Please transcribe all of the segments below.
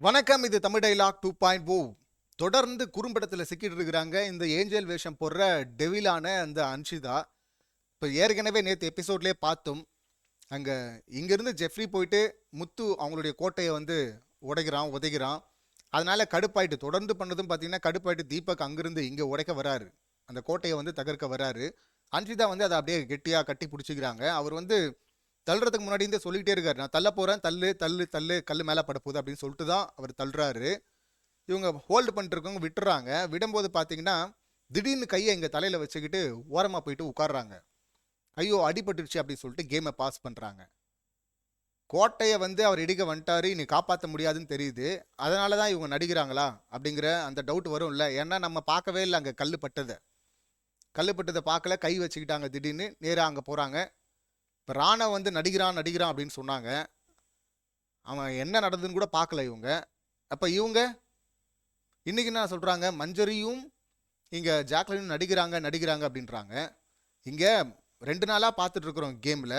வணக்கம் இது Tamil dialogue two point O. தொடர்ந்து குறும்படத்தில் சிக்கிட்டு இருக்கிறாங்க. இந்த ஏஞ்சல் வேஷம் போடுற டெவிலான அந்த அன்ஷிதா. இப்போ ஏற்கனவே நேற்று எபிசோட்லேயே பார்த்தோம் அங்கே இங்கேருந்து ஜெஃப்ரி போயிட்டு முத்து அவங்களுடைய கோட்டையை வந்து உடைக்கிறான் உதைக்கிறான். அதனால் கடுப்பாயிட்டு தொடர்ந்து பண்ணதும் பார்த்தீங்கன்னா கடுப்பாயிட்டு தீபக் அங்கேருந்து இங்கே உடைக்க வராரு. அந்த கோட்டையை வந்து தகர்க்க வராரு. அன்ஷிதா வந்து அதை அப்படியே கெட்டியாக கட்டி பிடிச்சிக்கிறாங்க. அவர் வந்து தள்ளுறதுக்கு முன்னாடி இருந்தே சொல்லிக்கிட்டே இருக்காரு. நான் தள்ள போகிறேன் தள்ளு தள்ளு தள்ளு கல் மேலே படப்போகுது அப்படின்னு சொல்லிட்டு தான் அவர் தள்ளுறாரு. இவங்க ஹோல்டு பண்ணிட்டுருக்கவங்க விட்டுறாங்க. விடும்போது பார்த்தீங்கன்னா திடீர்னு கையை எங்கள் தலையில் வச்சுக்கிட்டு ஓரமாக போயிட்டு உட்காடுறாங்க ஐயோ அடிபட்டுருச்சு அப்படின்னு சொல்லிட்டு கேமை பாஸ் பண்ணுறாங்க கோட்டையை வந்து அவர் இடிக்க வந்துட்டாரு. இனி காப்பாற்ற முடியாதுன்னு தெரியுது. அதனால தான் இவங்க நடிக்கிறாங்களா அப்படிங்கிற அந்த டவுட் வரும்ல. ஏன்னா நம்ம பார்க்கவே இல்லை அங்கே கல் பட்டதை. கல் பட்டதை பார்க்கல. கை வச்சுக்கிட்டாங்க திடீர்னு. நேராக அங்கே போகிறாங்க இப்போ ராணா வந்து நடிக்கிறான் நடிக்கிறான் அப்படின்னு சொன்னாங்க. அவன் என்ன நடந்ததுன்னு கூட பார்க்கல இவங்க. அப்போ இவங்க இன்றைக்கி என்ன சொல்கிறாங்க மஞ்சரியும் இங்கே ஜாக்லினும் நடிக்கிறாங்க நடிக்கிறாங்க அப்படின்றாங்க. இங்கே ரெண்டு நாளாக பார்த்துட்ருக்குறோம் கேமில்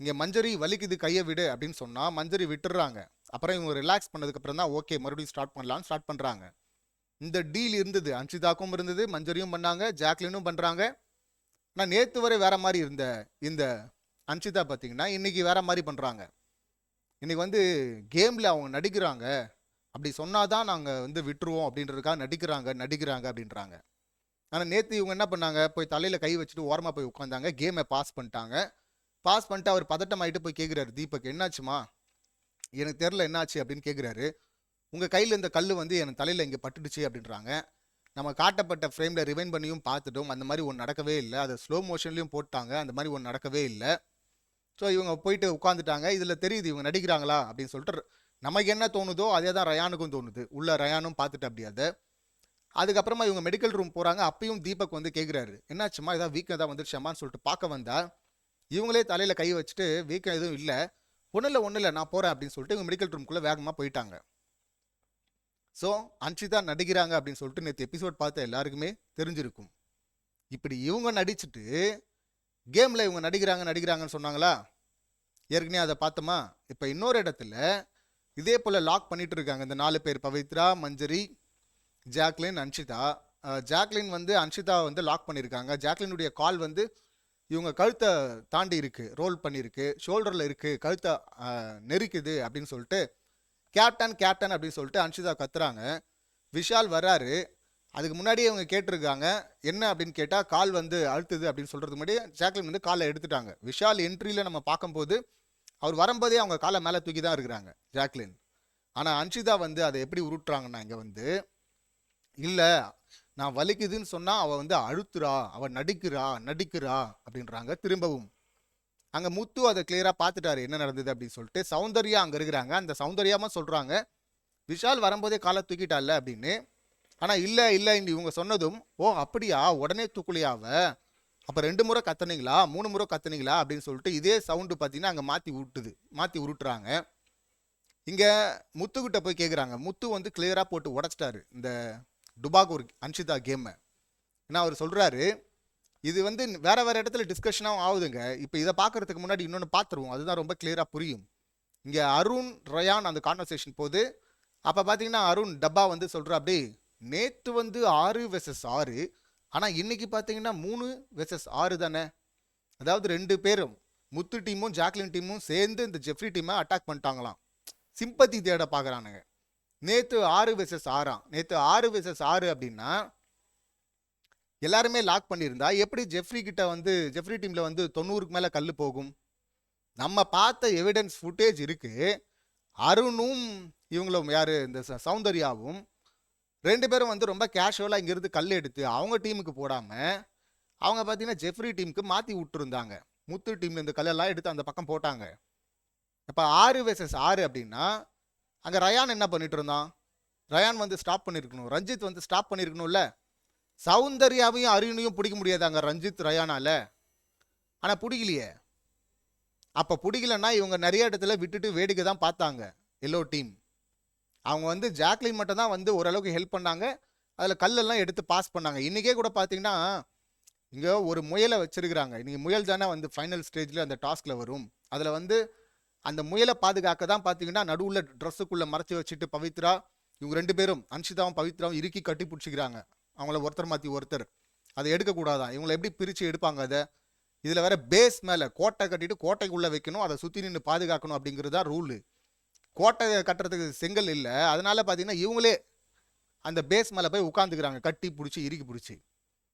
இங்கே மஞ்சரி வலிக்குது கையை விடு அப்படின்னு சொன்னால் மஞ்சரி விட்டுடுறாங்க. அப்புறம் இவங்க ரிலாக்ஸ் பண்ணதுக்கப்புறம் தான் ஓகே மறுபடியும் ஸ்டார்ட் பண்ணலான்னு ஸ்டார்ட் பண்ணுறாங்க இந்த டீல் இருந்தது. அன்ஷிதாக்கும் இருந்தது மஞ்சரியும் பண்ணாங்க ஜாக்லினும் பண்ணுறாங்க ஆனால் நேற்று வரை வேற மாதிரி இருந்த இந்த அன்சிதா பார்த்தீங்கன்னா இன்றைக்கி வேறு மாதிரி பண்ணுறாங்க இன்றைக்கி வந்து கேமில் அவங்க நடிக்கிறாங்க. அப்படி சொன்னால் தான் நாங்கள் வந்து விட்டுருவோம் அப்படின்றதுக்காக நடிக்கிறாங்க நடிக்கிறாங்க அப்படின்றாங்க. ஆனால் நேற்று இவங்க என்ன பண்ணாங்க? போய் தலையில் கை வச்சுட்டு ஓரமாக போய் உட்காந்தாங்க கேமை பாஸ் பண்ணிட்டாங்க. பாஸ் பண்ணிட்டு அவர் பதட்டமாயிட்டு போய் கேட்குறாரு தீபக் என்னாச்சுமா? எனக்கு தெரில என்னாச்சு அப்படின்னு கேட்குறாரு உங்கள் கையில் இந்த கல் வந்து என் தலையில் இங்கே பட்டுடுச்சு அப்படின்றாங்க. நம்ம காட்டப்பட்ட ஃப்ரேமில் ரிவைன் பண்ணியும் பார்த்துட்டோம். அந்த மாதிரி ஒன்று நடக்கவே இல்லை. அதை ஸ்லோ மோஷன்லேயும் போட்டாங்க. அந்த மாதிரி ஒன்று நடக்கவே இல்லை. ஸோ இவங்க போயிட்டு உட்காந்துட்டாங்க இதில் தெரியுது இவங்க நடிக்கிறாங்களா அப்படின்னு சொல்லிட்டு நமக்கு என்ன தோணுதோ அதே தான் ரயானுக்கும் தோணுது. உள்ள ரயானும் பார்த்துட்டு அப்படி அதை. அதுக்கப்புறமா இவங்க மெடிக்கல் ரூம் போகிறாங்க அப்பயும் தீபக் வந்து கேட்குறாரு என்னாச்சுமா ஏதாவது வீக்கம் ஏதாவது வந்துருச்சாமான்னு சொல்லிட்டு பார்க்க வந்தா இவங்களே தலையில் கை வச்சுட்டு வீக்கம் எதுவும் இல்லை. ஒன்றும் இல்லை ஒன்றும் இல்லை நான் போகிறேன் அப்படின்னு சொல்லிட்டு இவங்க மெடிக்கல் ரூம்குள்ளே வேகமாக போயிட்டாங்க. ஸோ அன்ஷிதா நடிக்கிறாங்க அப்படின்னு சொல்லிட்டு நேற்று எபிசோட் பார்த்த எல்லாருக்குமே தெரிஞ்சிருக்கும். இப்படி இவங்க நடிச்சுட்டு கேமில் இவங்க நடிக்கிறாங்க நடிக்கிறாங்கன்னு சொன்னாங்களா? ஏற்கனவே அதை பார்த்தோமா? இப்போ இன்னொரு இடத்துல இதே போல் லாக் பண்ணிட்டு இருக்காங்க. இந்த நாலு பேர் பவித்ரா மஞ்சரி ஜாக்லின் அன்ஷிதா. ஜாக்லின் வந்து அன்ஷிதா வந்து லாக் பண்ணியிருக்காங்க ஜாக்லினுடைய கால் வந்து இவங்க கழுத்தை தாண்டி இருக்குது ரோல் பண்ணியிருக்கு ஷோல்டரில் இருக்குது கழுத்தை நெருக்குது அப்படின்னு சொல்லிட்டு கேப்டன் கேப்டன் அப்படின்னு சொல்லிட்டு அன்ஷிதா கத்துறாங்க. விஷால் வராரு அதுக்கு முன்னாடியே இவங்க கேட்டிருக்காங்க. என்ன அப்படின்னு கேட்டால் கால் வந்து அழுத்துது அப்படின்னு சொல்கிறதுக்கு முன்னாடி ஜாக்லின் வந்து காலை எடுத்துட்டாங்க. விஷால் என்ட்ரியில் நம்ம பார்க்கும்போது அவர் வரும்போதே அவங்க காலை மேலே தூக்கி தான் இருக்கிறாங்க ஜாக்லின். ஆனால் அன்ஷிதா வந்து அதை எப்படி உருட்டுறாங்கன்னா இங்கே வந்து இல்லை நான் வலிக்குதுன்னு சொன்னால் அவள் வந்து அழுத்துறா அவள் நடிக்கிறா நடிக்கிறா அப்படின்றாங்க திரும்பவும். அங்கே முத்து அதை கிளியராக பார்த்துட்டாரு என்ன நடந்தது? அப்படின்னு சொல்லிட்டு சௌந்தர்யா அங்கே இருக்கிறாங்க. அந்த சௌந்தர்யாமல் சொல்கிறாங்க விஷால் வரும்போதே காலை தூக்கிட்டால? அப்படின்னு. ஆனால் இல்லை இல்லை இவங்க சொன்னதும் ஓ அப்படியா? உடனே தூக்குலியாவ அப்போ ரெண்டு முறை கத்துனீங்களா? மூணு முறை கத்துனீங்களா? அப்படின்னு சொல்லிட்டு இதே சவுண்டு பார்த்தீங்கன்னா அங்கே மாற்றி விட்டுது மாற்றி உருட்டுறாங்க. இங்கே முத்துக்கிட்ட போய் கேட்குறாங்க முத்து வந்து கிளியராக போட்டு உடச்சிட்டாரு. இந்த டுபாகூர் அன்ஷிதா கேமை ஏன்னா அவர் சொல்கிறாரு இது வந்து வேறு வேறு இடத்துல டிஸ்கஷனாகவும் ஆகுதுங்க. இப்போ இதை பார்க்கறதுக்கு முன்னாடி இன்னொன்று பார்த்துருவோம் அதுதான் ரொம்ப கிளியராக புரியும். இங்கே அருண் ரயான் அந்த கான்வர்சேஷன் போது அப்போ பார்த்தீங்கன்னா அருண் டப்பா வந்து சொல்கிறா அப்படி நேற்று வந்து ஆறு வெர்சஸ் ஆறு. ஆனால் இன்னைக்கு பார்த்தீங்கன்னா மூணு வெர்சஸ் ஆறு தானே? அதாவது ரெண்டு பேரும் முத்து டீமும் ஜாக்லின் டீமும் சேர்ந்து இந்த ஜெஃப்ரி டீமை அட்டாக் பண்ணிட்டாங்களாம். சிம்பத்தி தேட பார்க்குறானுங்க நேற்று ஆறு வெர்சஸ் ஆறாம் நேற்று ஆறு வெர்சஸ் ஆறு அப்படின்னா எல்லாருமே லாக் பண்ணியிருந்தா எப்படி ஜெஃப்ரி கிட்ட வந்து ஜெஃப்ரி டீமில் வந்து தொண்ணூறுக்கு மேலே கல் போகும்? நம்ம பார்த்த எவிடன்ஸ் ஃபுட்டேஜ் இருக்குது அருணும் இவங்களும் யார்? இந்த ச- சௌந்தர்யாவும் ரெண்டு பேரும் வந்து ரொம்ப கேஷுவலாக இங்கேருந்து கல் எடுத்து அவங்க டீமுக்கு போடாமல் அவங்க பார்த்தீங்கன்னா ஜெஃப்ரி டீமுக்கு மாற்றி விட்டுருந்தாங்க. முத்து டீம்ல இந்த கல்லெல்லாம் எடுத்து அந்த பக்கம் போட்டாங்க. இப்போ ஆறு வெசஸ் ஆறு அப்படின்னா அங்கே ரயான் என்ன பண்ணிட்டு இருந்தான்? ரயான் வந்து ஸ்டாப் பண்ணியிருக்கணும் ரஞ்சித் வந்து ஸ்டாப் பண்ணியிருக்கணும்ல சௌந்தர்யாவையும் அருணையும் பிடிக்க முடியாது அங்கே ரஞ்சித் ரயானால ஆனால் பிடிக்கலையே. அப்போ பிடிக்கலன்னா இவங்க நிறைய இடத்துல விட்டுட்டு வேடிக்கை தான் பார்த்தாங்க. எல்லோ டீம் அவங்க வந்து ஜாக்லின் மட்டும் தான் வந்து ஓரளவுக்கு ஹெல்ப் பண்ணாங்க. அதில் கல்லெல்லாம் எடுத்து பாஸ் பண்ணாங்க. இன்றைக்கே கூட பார்த்தீங்கன்னா இங்கே ஒரு முயலை வச்சிருக்கிறாங்க. இன்றைக்கி முயல் தானே வந்து ஃபைனல் ஸ்டேஜில் அந்த டாஸ்கில் வரும். அதில் வந்து அந்த முயலை பாதுகாக்க தான் பார்த்தீங்கன்னா நடுவில் ட்ரெஸ்ஸுக்குள்ளே மறைச்சி வச்சுட்டு பவித்ரா இவங்க ரெண்டு பேரும் அன்ஷிதாவும் பவித்ராவும் இறுக்கி கட்டி பிடிச்சிக்கிறாங்க. அவங்கள ஒருத்தர் மாற்றி ஒருத்தர். அதை எடுக்கக்கூடாதான் இவங்களை எப்படி பிரித்து எடுப்பாங்க அதை? இதில் வேற பேஸ் மேலே கோட்டை கட்டிட்டு கோட்டைக்குள்ளே வைக்கணும். அதை சுற்றி நின்று பாதுகாக்கணும் அப்படிங்கிறது தான் ரூலு கோட்டை கட்டுறதுக்கு செங்கல் இல்லை. அதனால் பார்த்தீங்கன்னா இவங்களே அந்த பேஸ் மேலே போய் உட்காந்துக்கிறாங்க கட்டி பிடிச்சி இறுக்கி பிடிச்சி.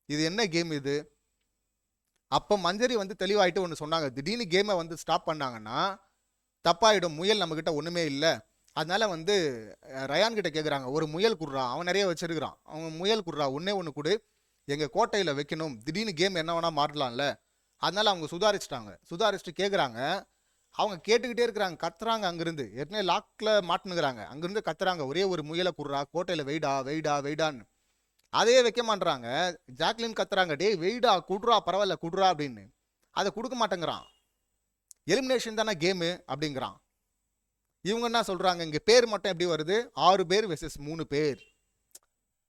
இது என்ன கேம் இது? அப்போ மஞ்சரி வந்து தெளிவாயிட்டு ஒன்று சொன்னாங்க. திடீர்னு கேமை வந்து ஸ்டாப் பண்ணாங்கன்னா தப்பாயிடும். முயல் நம்மக்கிட்ட ஒன்றுமே இல்லை. அதனால் வந்து ரயான்கிட்ட ரயான் கிட்ட கேட்குறாங்க ஒரு முயல் குடுறா. அவன் நிறைய வச்சிருக்கிறான். அவன் முயல் குடுறா. ஒன்றே ஒன்று கொடு. எங்கள் கோட்டையில் வைக்கணும். திடீர்னு கேம் என்ன வேணால் மாறலாம்ல. அதனால் அவங்க சுதாரிச்சிட்டாங்க. சுதாரிச்சுட்டு கேட்குறாங்க அவங்க கேட்டுக்கிட்டே இருக்கிறாங்க கத்துறாங்க அங்கிருந்து. ஏற்கனவே லாக்கில் மாட்டுனுங்கிறாங்க அங்கிருந்து கத்துறாங்க. ஒரே ஒரு முயலை குடுறா கோட்டையில் வெயிடா வெயிடா வெயிடான்னு. அதையே வைக்க மாட்றாங்க. ஜாக்லின் கத்துறாங்க டேய் வெயிடா குடுறா பரவாயில்ல குடுறா அப்படின்னு. அதை கொடுக்க மாட்டேங்கிறான். எலிமினேஷன் தானே கேமு அப்படிங்கிறான். இவங்க என்ன சொல்றாங்க? இங்க பேர் மட்டும் எப்படி வருது? ஆறு பேர் வெசஸ் மூணு பேர்.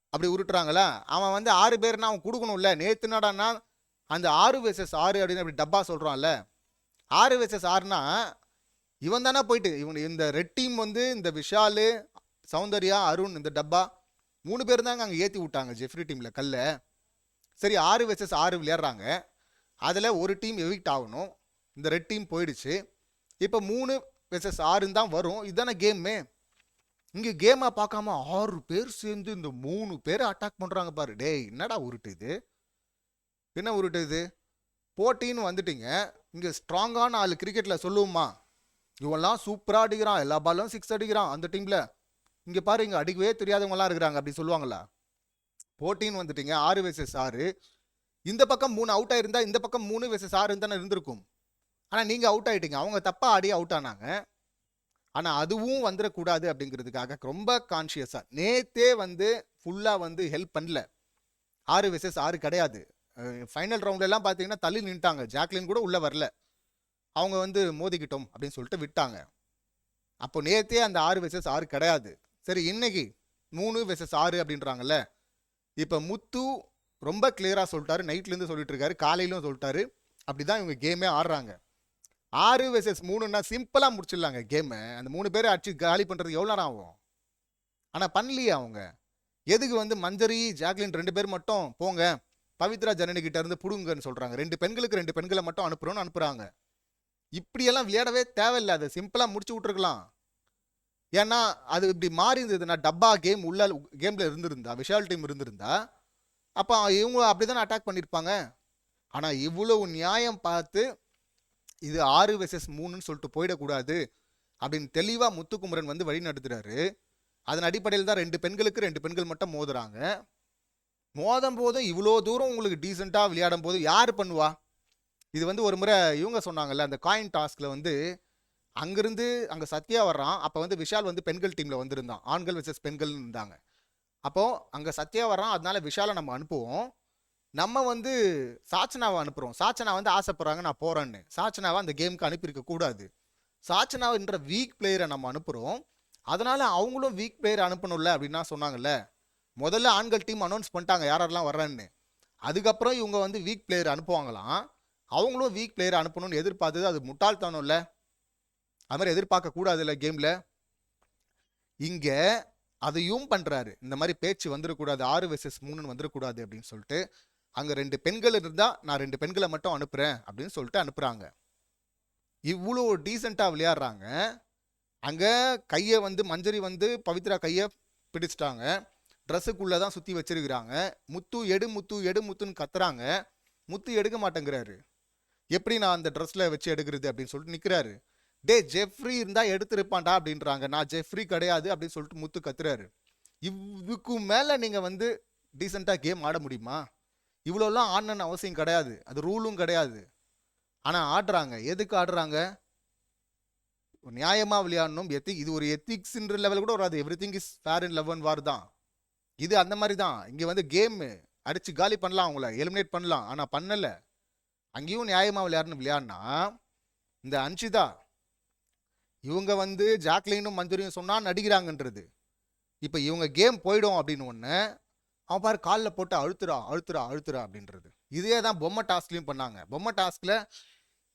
அப்படி உருட்டுறாங்களா? அவன் வந்து ஆறு பேர்னா அவன் கொடுக்கணும்ல. நேற்று என்னடான்னா அந்த ஆறு வெசஸ் ஆறு அப்படின்னு அப்படி டப்பா சொல்றான்ல. ஆறு வெசஸ் ஆறுனா இவன் தானே போயிட்டு. இவன் இந்த ரெட் டீம் வந்து இந்த விஷாலு சௌந்தர்யா அருண் இந்த டப்பா மூணு பேர் தாங்க அங்கே ஏற்றி விட்டாங்க ஜெஃப்ரி டீமில் கல்ல. சரி ஆறு வெசஸ் ஆறு விளையாடுறாங்க. அதில் ஒரு டீம் எவிக்ட் ஆகணும். இந்த ரெட் டீம் போயிடுச்சு. இப்போ மூணு வெர்சஸ் ஆறுன்னு தான் வரும். இதுதானே கேமு இங்கே கேமாக பார்க்காம ஆறு பேர் சேர்ந்து இந்த மூணு பேரை அட்டாக் பண்ணுறாங்க பாரு. டேய் என்னடா உருட்டு இது? என்ன உருட்டு இது? போட்டின்னு வந்துட்டீங்க. இங்கே ஸ்ட்ராங்கான ஆள் கிரிக்கெட்டில் சொல்லுவோமா இவெல்லாம் சூப்பராக அடிக்கிறான். எல்லா பாலும் சிக்ஸ் அடிக்கிறான் அந்த டீமில் இங்கே பாரு இங்கே அடிக்கவே தெரியாதவங்களாம் இருக்கிறாங்க. அப்படி சொல்லுவாங்களா போட்டின்னு வந்துட்டீங்க. ஆறு வயசஸ் ஆறு. இந்த பக்கம் மூணு அவுட் ஆயிருந்தா இந்த பக்கம் மூணு வயசஸ் ஆறுன்னு தானே இருந்திருக்கும். ஆனால் நீங்கள் அவுட் ஆகிட்டீங்க அவங்க தப்பாக ஆடி அவுட் ஆனாங்க. ஆனால் அதுவும் வந்துடக்கூடாது அப்படிங்கிறதுக்காக ரொம்ப கான்ஷியஸாக நேத்தே வந்து ஃபுல்லாக வந்து ஹெல்ப் பண்ணல. ஆறு வயசஸ் ஆறு கிடையாது. ஃபைனல் ரவுண்ட்லாம் பார்த்தீங்கன்னா தள்ளி நின்ட்டாங்க ஜாக்லின் கூட உள்ளே வரல. அவங்க வந்து மோதிக்கிட்டோம் அப்படின்னு சொல்லிட்டு விட்டாங்க. அப்போ நேத்தே அந்த ஆறு வெசஸ் ஆறு கிடையாது. சரி இன்னைக்கு மூணு வெசஸ் ஆறு அப்படின்றாங்கல்ல. இப்போ முத்து ரொம்ப கிளியராக சொல்லிட்டாரு. நைட்லேருந்து சொல்லிட்டு இருக்காரு. காலையிலும் சொல்லிட்டாரு. அப்படிதான் இவங்க கேமே ஆடுறாங்க. ஆறு வெசஸ் மூணுன்னா சிம்பிளாக முடிச்சிடலாங்க கேமை அந்த மூணு பேரை அடிச்சு காலி பண்ணுறது எவ்வளோ நேரம் ஆகும்? ஆனால் பண்ணலையே அவங்க. எதுக்கு வந்து மஞ்சரி ஜாக்லின் ரெண்டு பேர் மட்டும் போங்க. பவித்ரா ஜனனி கிட்ட இருந்து புடுங்கன்னு சொல்றாங்க. ரெண்டு பெண்களுக்கு ரெண்டு பெண்களை மட்டும் அனுப்புறோம்னு அனுப்புறாங்க. இப்படியெல்லாம் விளையாடவே தேவையில்லை. அதை சிம்பிளாக முடிச்சு விட்டுருக்கலாம். ஏன்னா அது இப்படி மாறி இருந்ததுன்னா டப்பா கேம் உள்ள கேம்ல இருந்திருந்தா விஷால் டீம் இருந்திருந்தா அப்போ இவங்க அப்படிதானே அட்டாக் பண்ணியிருப்பாங்க ஆனால் இவ்வளவு நியாயம் பார்த்து இது ஆறு வெசஸ் மூணுன்னு சொல்லிட்டு போயிடக்கூடாது அப்படின்னு தெளிவாக முத்துக்குமரன் வந்து வழி நடத்துகிறாரு அதன் அடிப்படையில் தான் ரெண்டு பெண்களுக்கு ரெண்டு பெண்கள் மட்டும் மோதுறாங்க. மோதும் போதும் இவ்வளோ தூரம் உங்களுக்கு டீசெண்டாக விளையாடும் போது யார் பண்ணுவா? இது வந்து ஒரு முறை இவங்க சொன்னாங்கல்ல அந்த காயின் டாஸ்கில் வந்து அங்கேருந்து அங்கே சத்யா வர்றான். அப்போ வந்து விஷால் வந்து பெண்கள் டீமில் வந்திருந்தான். ஆண்கள் விசஸ் பெண்கள்னு இருந்தாங்க. அப்போது அங்கே சத்யா வர்றான். அதனால விஷாலை நம்ம அனுப்புவோம். நம்ம வந்து சாச்சனாவை அனுப்புகிறோம் சாச்சனா வந்து ஆசைப்படுறாங்க நான் போகிறேன்னு சாச்சனாவை அந்த கேமுக்கு அனுப்பியிருக்க கூடாது. சாச்சனான்ற வீக் பிளேயரை நம்ம அனுப்புகிறோம் அதனால் அவங்களும் வீக் பிளேயர் அனுப்பணும்ல அப்படின்னா சொன்னாங்கல்ல. முதல்ல ஆண்கள் டீம் அனௌன்ஸ் பண்ணிட்டாங்க யார் யாரெல்லாம் வர்றேன்னு அதுக்கப்புறம் இவங்க வந்து வீக் பிளேயர் அனுப்புவாங்களாம். அவங்களும் வீக் பிளேயர் அனுப்பணும்னு எதிர்பார்த்தது. அது முட்டாள்தனம்ல அது மாதிரி எதிர்பார்க்க கூடாது இல்லை கேமில் இங்கே அதையும் பண்ணுறாரு இந்த மாதிரி பேச்சு வந்துடக்கூடாது ஆறு வெர்சஸ் மூணுன்னு வந்துடக்கூடாது அப்படின்னு சொல்லிட்டு அங்கே ரெண்டு பெண்கள் இருந்தால் நான் ரெண்டு பெண்களை மட்டும் அனுப்புகிறேன் அப்படின்னு சொல்லிட்டு அனுப்புகிறாங்க இவ்வளோ டீசெண்டாக விளையாடுறாங்க. அங்கே கையை வந்து மஞ்சரி வந்து பவித்ரா கையை பிடிச்சிட்டாங்க. ட்ரெஸ்ஸுக்குள்ளே தான் சுற்றி வச்சிருக்கிறாங்க. முத்து எடு முத்து எடு முத்துன்னு கத்துறாங்க. முத்து எடுக்க மாட்டேங்கிறாரு. எப்படி நான் அந்த ட்ரெஸ்ஸில் வச்சு எடுக்கிறது அப்படின்னு சொல்லிட்டு நிற்கிறாரு டே ஜெஃப்ரி இருந்தால் எடுத்திருப்பான்டா அப்படின்றாங்க. நான் ஜெஃப்ரி கிடையாது அப்படின்னு சொல்லிட்டு முத்து கத்துறாரு. இதுக்கு மேலே நீங்கள் வந்து டீசெண்டாக கேம் ஆட முடியுமா? இவ்வளோலாம் ஆடணும்னு அவசியம் கிடையாது. அது ரூலும் கிடையாது. ஆனால் ஆடுறாங்க. எதுக்கு ஆடுறாங்க? நியாயமாக விளையாடணும். எத்தி இது ஒரு எத்திக்ஸ்ன்ற லெவல் கூட வராது. Everything is fair in love and war தான். இது அந்த மாதிரி தான் இங்கே வந்து கேமு அடித்து காலி பண்ணலாம் அவங்கள எலிமினேட் பண்ணலாம். ஆனால் பண்ணலை. அங்கேயும் நியாயமாக விளையாடுன்னு விளையாடினா இந்த அன்ஷிதா இவங்க வந்து ஜாக்லினும் மஞ்சுரியும் சொன்னால் நடிக்கிறாங்கன்றது. இப்போ இவங்க கேம் போயிடும் அப்படின்னு ஒன்று அவன் பாரு காலில் போட்டு அழுத்துறா அழுத்துறா அழுத்துறா அப்படின்றது. இதே தான் பொம்மை டாஸ்க்லையும் பண்ணாங்க. பொம்மை டாஸ்கில்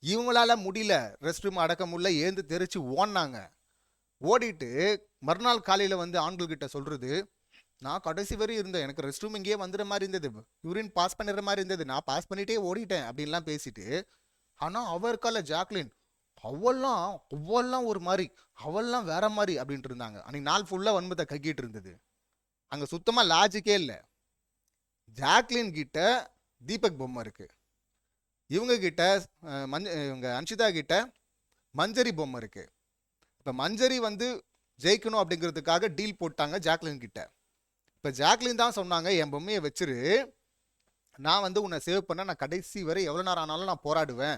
இவங்களால முடியல ரெஸ்ட் ரூம் அடக்க முடியல ஏந்து தெரிச்சு ஓடினாங்க. ஓடிட்டு மறுநாள் காலையில் வந்து ஆண்கள்கிட்ட சொல்கிறது நான் கடைசி வரையும் இருந்தேன். எனக்கு ரெஸ்ட் ரூம் இங்கேயே வந்துடுற மாதிரி இருந்தது. யூரின் பாஸ் பண்ணுற மாதிரி இருந்தது. நான் பாஸ் பண்ணிட்டே ஓடிட்டேன் அப்படின்லாம் பேசிட்டு ஆனால் அவ இருக்கால ஜாக்லின் அவெல்லாம் அவெல்லாம் ஒரு மாதிரி அவெல்லாம் வேற மாதிரி அப்படின்ட்டு இருந்தாங்க. அன்னைக்கு நாள் ஃபுல்லாக வன்மத்தை கக்கிட்டு இருந்தது. அங்கே சுத்தமாக லாஜிக்கே இல்லை. ஜாக்லின் கிட்ட தீபக் பொம்மை இருக்கு. இவங்க கிட்ட மஞ்ச இவங்க அன்ஷிதா கிட்ட மஞ்சரி பொம்மை இருக்கு. இப்போ மஞ்சரி வந்து ஜெயிக்கணும் அப்படிங்கிறதுக்காக டீல் போட்டாங்க ஜாக்லின் கிட்ட. இப்போ ஜாக்லின் தான் சொன்னாங்க என் பொம்மையை வச்சிரு. நான் வந்து உன்னை சேவ் பண்ண நான் கடைசி வரை எவ்வளோ நேரம் ஆனாலும் நான் போராடுவேன்.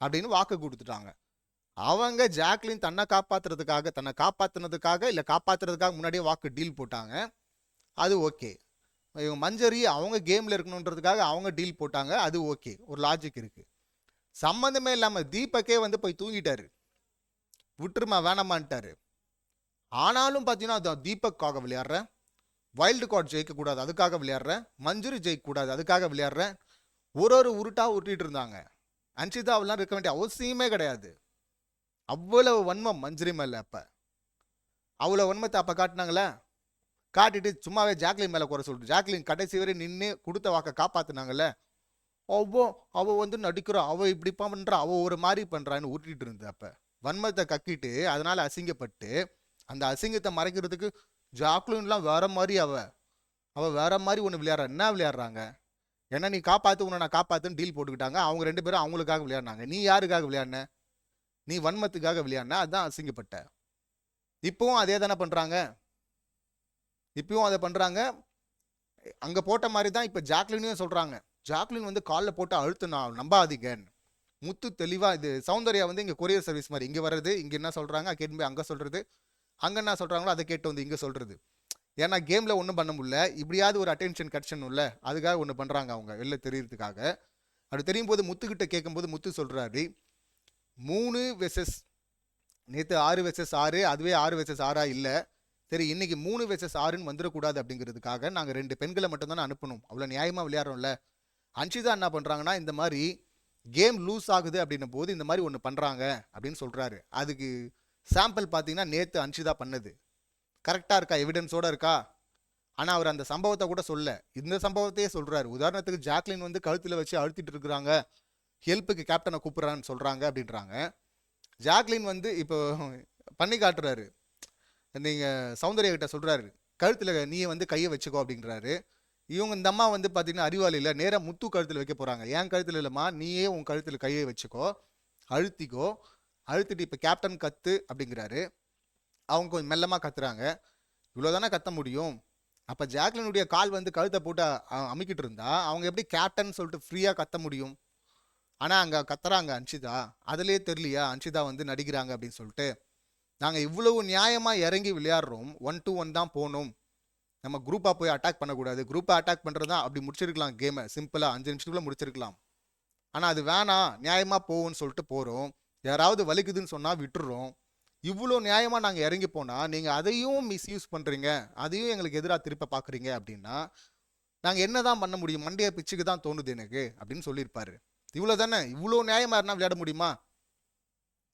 அப்படின்னு வாக்கு கொடுத்துட்டாங்க. அவங்க ஜாக்லின் தன்னை காப்பாற்றுறதுக்காக தன்னை காப்பாற்றுனதுக்காக இல்லை காப்பாற்றுறதுக்காக முன்னாடியே வாக்கு டீல் போட்டாங்க. அது ஓகே இவங்க மஞ்சரி அவங்க கேமில் இருக்கணுன்றதுக்காக அவங்க டீல் போட்டாங்க. அது ஓகே ஒரு லாஜிக் இருக்குது சம்மந்தமே இல்லாமல் தீபக்கே வந்து போய் தூங்கிட்டாரு. விட்டுருமா வேணாமான்ட்டாரு. ஆனாலும் பார்த்தீங்கன்னா அது தீபக்காக விளையாடுறேன் வைல்டு கார்டு ஜெயிக்கக்கூடாது. அதுக்காக விளையாடுறேன் மஞ்சுரி ஜெயிக்கக்கூடாது. அதுக்காக விளையாடுறேன் ஒரு ஒரு உருட்டாக உருட்டிட்டு இருந்தாங்க. அன்ஷிதாவெல்லாம் இருக்க வேண்டிய அவசியமே கிடையாது. அவ்வளவு வன்மம் மஞ்சுரி மேலே அப்போ. அவ்வளோ வன்மத்தை அப்போ காட்டினாங்களே? காட்டிட்டு சும்மாவே ஜாக்லின் மேலே குறை சொல்லிட்டு ஜாக்லின் கடைசி வரை நின்று கொடுத்த வாக்கை காப்பாத்துனாங்கல்ல? அவ்வளோ அவ வந்து நடிக்கிறா. அவள் இப்படி பண்ணுறா அவள் ஒரு மாதிரி பண்ணுறான்னு ஊட்டிகிட்டு இருந்த அப்போ. வன்மத்தை கக்கிட்டு அதனால் அசிங்கப்பட்டு அந்த அசிங்கத்தை மறைக்கிறதுக்கு ஜாக்லின்லாம் வேறு மாதிரி அவள் அவள் வேற மாதிரி ஒன்று விளையாடுற. என்ன விளையாடுறாங்க? ஏன்னா நீ காப்பாற்று உன்னை நான் காப்பாற்றுன்னு டீல் போட்டுக்கிட்டாங்க. அவங்க ரெண்டு பேரும் அவங்களுக்காக விளையாடினாங்க. நீ யாருக்காக விளையாடின? நீ வன்மத்துக்காக விளையாடின? அதுதான் அசிங்கப்பட்ட. இப்பவும் அதே தானே பண்ணுறாங்க இப்பவும் அதை பண்ணுறாங்க அங்கே போட்ட மாதிரி தான் இப்போ ஜாக்லினையும் சொல்கிறாங்க ஜாக்லின் வந்து காலில் போட்டு அழுத்துனா நம்பாதீங்கன்னு. முத்து தெளிவாக இது சௌந்தர்யா வந்து இங்கே கொரியர் சர்வீஸ் மாதிரி. இங்கே வர்றது இங்கே என்ன சொல்கிறாங்க கேட்டு போய் அங்கே சொல்கிறது அங்கே என்ன சொல்கிறாங்களோ அதை கேட்டு வந்து இங்கே சொல்கிறது ஏன்னா கேமில் ஒன்றும் பண்ண முடியல. இப்படியாவது ஒரு அட்டென்ஷன் கிடைச்சணும்ல அதுக்காக ஒன்று பண்ணுறாங்க அவங்க வெளில தெரியறதுக்காக. அப்படி தெரியும் போது முத்துக்கிட்ட கேட்கும்போது முத்து சொல்கிறாரு மூணு வெசஸ் நேற்று ஆறு வெசஸ் ஆறு அதுவே ஆறு வெசஸ் ஆறாக இல்லை? சரி இன்னைக்கு மூணு வெசஸ் ஆறுன்னு வந்துடக்கூடாது அப்படிங்கிறதுக்காக நாங்கள் ரெண்டு பெண்களை மட்டும்தானே அனுப்பணும். அவ்வளோ நியாயமாக விளையாடுறோம்ல? அன்ஷிதா என்ன பண்ணுறாங்கன்னா இந்த மாதிரி கேம் லூஸ் ஆகுது அப்படின்னும் போது இந்த மாதிரி ஒன்று பண்ணுறாங்க அப்படின்னு சொல்கிறாரு அதுக்கு சாம்பிள் பார்த்தீங்கன்னா நேற்று அன்ஷிதா பண்ணது. கரெக்டாக இருக்கா? எவிடன்ஸோடு இருக்கா? ஆனால் அவர் அந்த சம்பவத்தை கூட சொல்ல. இந்த சம்பவத்தையே சொல்கிறாரு உதாரணத்துக்கு ஜாக்லின் வந்து கழுத்தில் வச்சு அழுத்திட்டு இருக்கிறாங்க. ஹெல்ப்புக்கு கேப்டனை கூப்பிட்றான்னு சொல்கிறாங்க அப்படின்றாங்க. ஜாக்லின் வந்து இப்போ பண்ணி காட்டுறாரு. நீங்கள் சௌந்தர்யா கிட்ட சொல்கிறாரு கழுத்தில் நீ வந்து கையை வச்சுக்கோ அப்படின்றாரு. இவங்க இந்த அம்மா வந்து பார்த்தீங்கன்னா அறிவாளியில் நேராக முத்து கழுத்தில் வைக்க போகிறாங்க என் கழுத்தில் இல்லைம்மா நீயே உன் கழுத்தில் கையை வச்சுக்கோ. அழுத்திக்கோ. அழுத்திட்டு இப்போ கேப்டன் கத்து அப்படிங்கிறாரு. அவங்க கொஞ்சம் மெல்லமாக கத்துறாங்க. இவ்வளோதானே கத்த முடியும்? அப்போ ஜாக்லினுடைய கால் வந்து கழுத்தை போட்டு அமைக்கிட்டு இருந்தா அவங்க எப்படி கேப்டன் சொல்லிட்டு ஃப்ரீயாக கத்த முடியும்? ஆனால் அங்கே கத்துறாங்க அன்ஷிதா. அதுலேயே தெரியலையா? அன்ஷிதா வந்து நடிக்கிறாங்க அப்படின்னு சொல்லிட்டு. நாங்கள் இவ்வளவு நியாயமாக இறங்கி விளையாடுறோம். ஒன் டு ஒன் தான் போகணும். நம்ம குரூப்பாக போய் அட்டாக் பண்ணக்கூடாது. குரூப்பை அட்டாக் பண்ணுறது தான் அப்படி முடிச்சிருக்கலாம் கேமை சிம்பிளாக அஞ்சு நிமிஷத்துக்குள்ளே முடிச்சிருக்கலாம். ஆனால் அது வேணாம். நியாயமாக போகும்னு சொல்லிட்டு போகிறோம் யாராவது வலிக்குதுன்னு சொன்னால் விட்டுறோம். இவ்வளோ நியாயமாக நாங்கள் இறங்கி போனால் நீங்கள் அதையும் மிஸ்யூஸ் பண்ணுறீங்க அதையும் எங்களுக்கு எதிராக திருப்ப பார்க்குறீங்க அப்படின்னா நாங்கள் என்ன தான் பண்ண முடியும்? மண்டைய பிச்சுக்கு தான் தோணுது எனக்கு அப்படின்னு சொல்லியிருப்பாரு. இவ்வளோ தானே? இவ்வளோ நியாயமாக இருந்தால் விளையாட முடியுமா?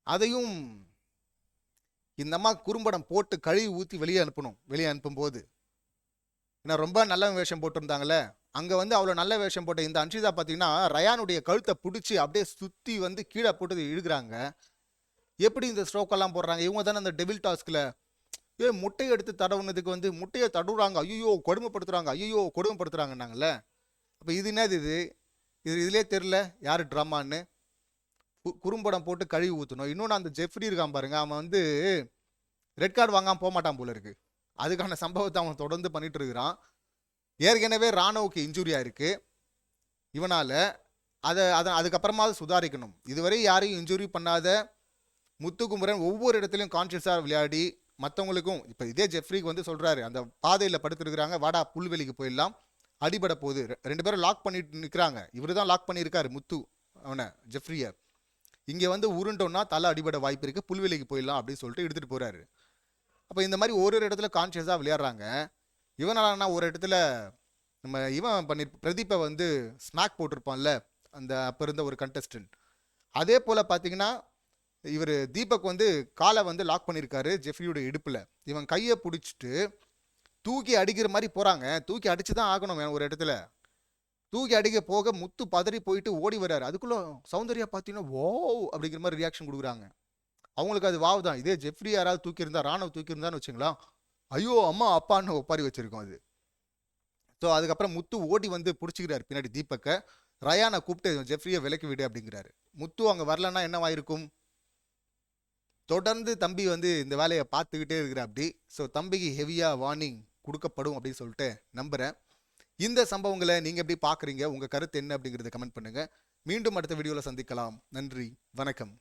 அதையும் இந்த அம்மா குறும்படம் போட்டு கழுவி ஊற்றி வெளியே அனுப்பணும். வெளியே அனுப்பும்போது. ஏன்னா ரொம்ப நல்ல வேஷம் போட்டிருந்தாங்களே அங்கே வந்து அவ்வளோ நல்ல வேஷம் போட்ட இந்த அன்ஷிதா பார்த்தீங்கன்னா ரயானுடைய கழுத்தை பிடிச்சி அப்படியே சுற்றி வந்து கீழே போட்டு இழுக்கிறாங்க. எப்படி இந்த ஸ்ட்ரோக்கெல்லாம் போடுறாங்க? இவங்க தானே அந்த டெவில் டாஸ்கில் ஏ முட்டையை எடுத்து தடவுனதுக்கு வந்து முட்டையை தடவுறாங்க. ஐயோ கொடுமைப்படுத்துகிறாங்க ஐயோ கொடுமைப்படுத்துறாங்கன்னாங்கல்ல. அப்போ இது என்னது இது? இது இதுலேயே தெரில யார் ட்ராமான்னு குறும்படம் போட்டு கழுவி ஊற்றணும் இன்னொன்று அந்த ஜெஃப்ரி இருக்கான் பாருங்க. அவன் வந்து ரெட் கார்டு வாங்காமல் போக மாட்டான் போல இருக்கு. அதுக்கான சம்பவத்தை அவன் தொடர்ந்து பண்ணிட்டு இருக்கிறான். ஏற்கனவே ராணுவுக்கு இன்ஜுரியா இருக்கு இவனால அதை அதை அதுக்கப்புறமாவது சுதாரிக்கணும். இதுவரை யாரையும் இன்ஜுரி பண்ணாத முத்துக்குமரன் ஒவ்வொரு இடத்துலையும் கான்சியஸாக விளையாடி மற்றவங்களுக்கும் இப்போ இதே ஜெஃப்ரிக்கு வந்து சொல்கிறாரு அந்த பாதையில் படுத்துருக்குறாங்க வாடா புல்வெளிக்கு போயிடலாம். அடிபட போகுது. ரெண்டு பேரும் லாக் பண்ணிட்டு நிற்கிறாங்க இவர் தான் லாக் பண்ணியிருக்காரு முத்து அவனை ஜெஃப்ரியை. இங்கே வந்து உருண்டோன்னா தலை அடிபட வாய்ப்பு இருக்குது புல்வெளிக்கு போயிடலாம் அப்படின்னு சொல்லிட்டு எடுத்துகிட்டு போகிறாரு அப்போ இந்த மாதிரி ஒரு ஒரு இடத்துல கான்ஷியஸாக விளையாடுறாங்க. இவனாலனா ஒரு இடத்துல நம்ம இவன் பண்ணி பிரதீப்பை வந்து ஸ்நாக் போட்டிருப்பான்ல அந்த அப்போ இருந்த ஒரு கண்டஸ்டன்ட் அதே போல் பார்த்தீங்கன்னா இவர் தீபக் வந்து காலை வந்து லாக் பண்ணியிருக்காரு ஜெஃப்ரியோட இடுப்பில். இவன் கையை பிடிச்சிட்டு தூக்கி அடிக்கிற மாதிரி போகிறாங்க தூக்கி அடித்து தான் ஆகணும் ஒரு இடத்துல. தூக்கி அடிக்க போக முத்து பதறி போயிட்டு ஓடி வர்றாரு. அதுக்குள்ளே சௌந்தர்யா பார்த்தீங்கன்னா ஓ அப்படிங்கிற மாதிரி ரியாக்ஷன் கொடுக்குறாங்க. அவங்களுக்கு அது வாவ் தான். இதே ஜெஃப்ரி யாராவது தூக்கியிருந்தா ராணுவ தூக்கியிருந்தான்னு வச்சுங்களா ஐயோ அம்மா அப்பான்னு ஒப்பாரி வச்சிருக்கோம் அது. ஸோ அதுக்கப்புறம் முத்து ஓடி வந்து பிடிச்சிக்கிறாரு பின்னாடி தீபக்கை. ரயானை கூப்பிட்டு ஜெஃப்ரியை விலக்கி விடு அப்படிங்கிறாரு. முத்து அங்கே வரலன்னா என்னவாயிருக்கும்? தொடர்ந்து தம்பி வந்து இந்த வேலையை பார்த்துக்கிட்டே இருக்கிற அப்படி. ஸோ தம்பிக்கு ஹெவியாக வார்னிங் கொடுக்கப்படும் அப்படின்னு சொல்லிட்டு நம்புகிறேன் இந்த சம்பவங்களை நீங்கள் எப்படி பார்க்குறீங்க? உங்கள் கருத்து என்ன அப்படிங்கிறத கமெண்ட் பண்ணுங்கள் மீண்டும் அடுத்த வீடியோவில் சந்திக்கலாம். நன்றி. வணக்கம்.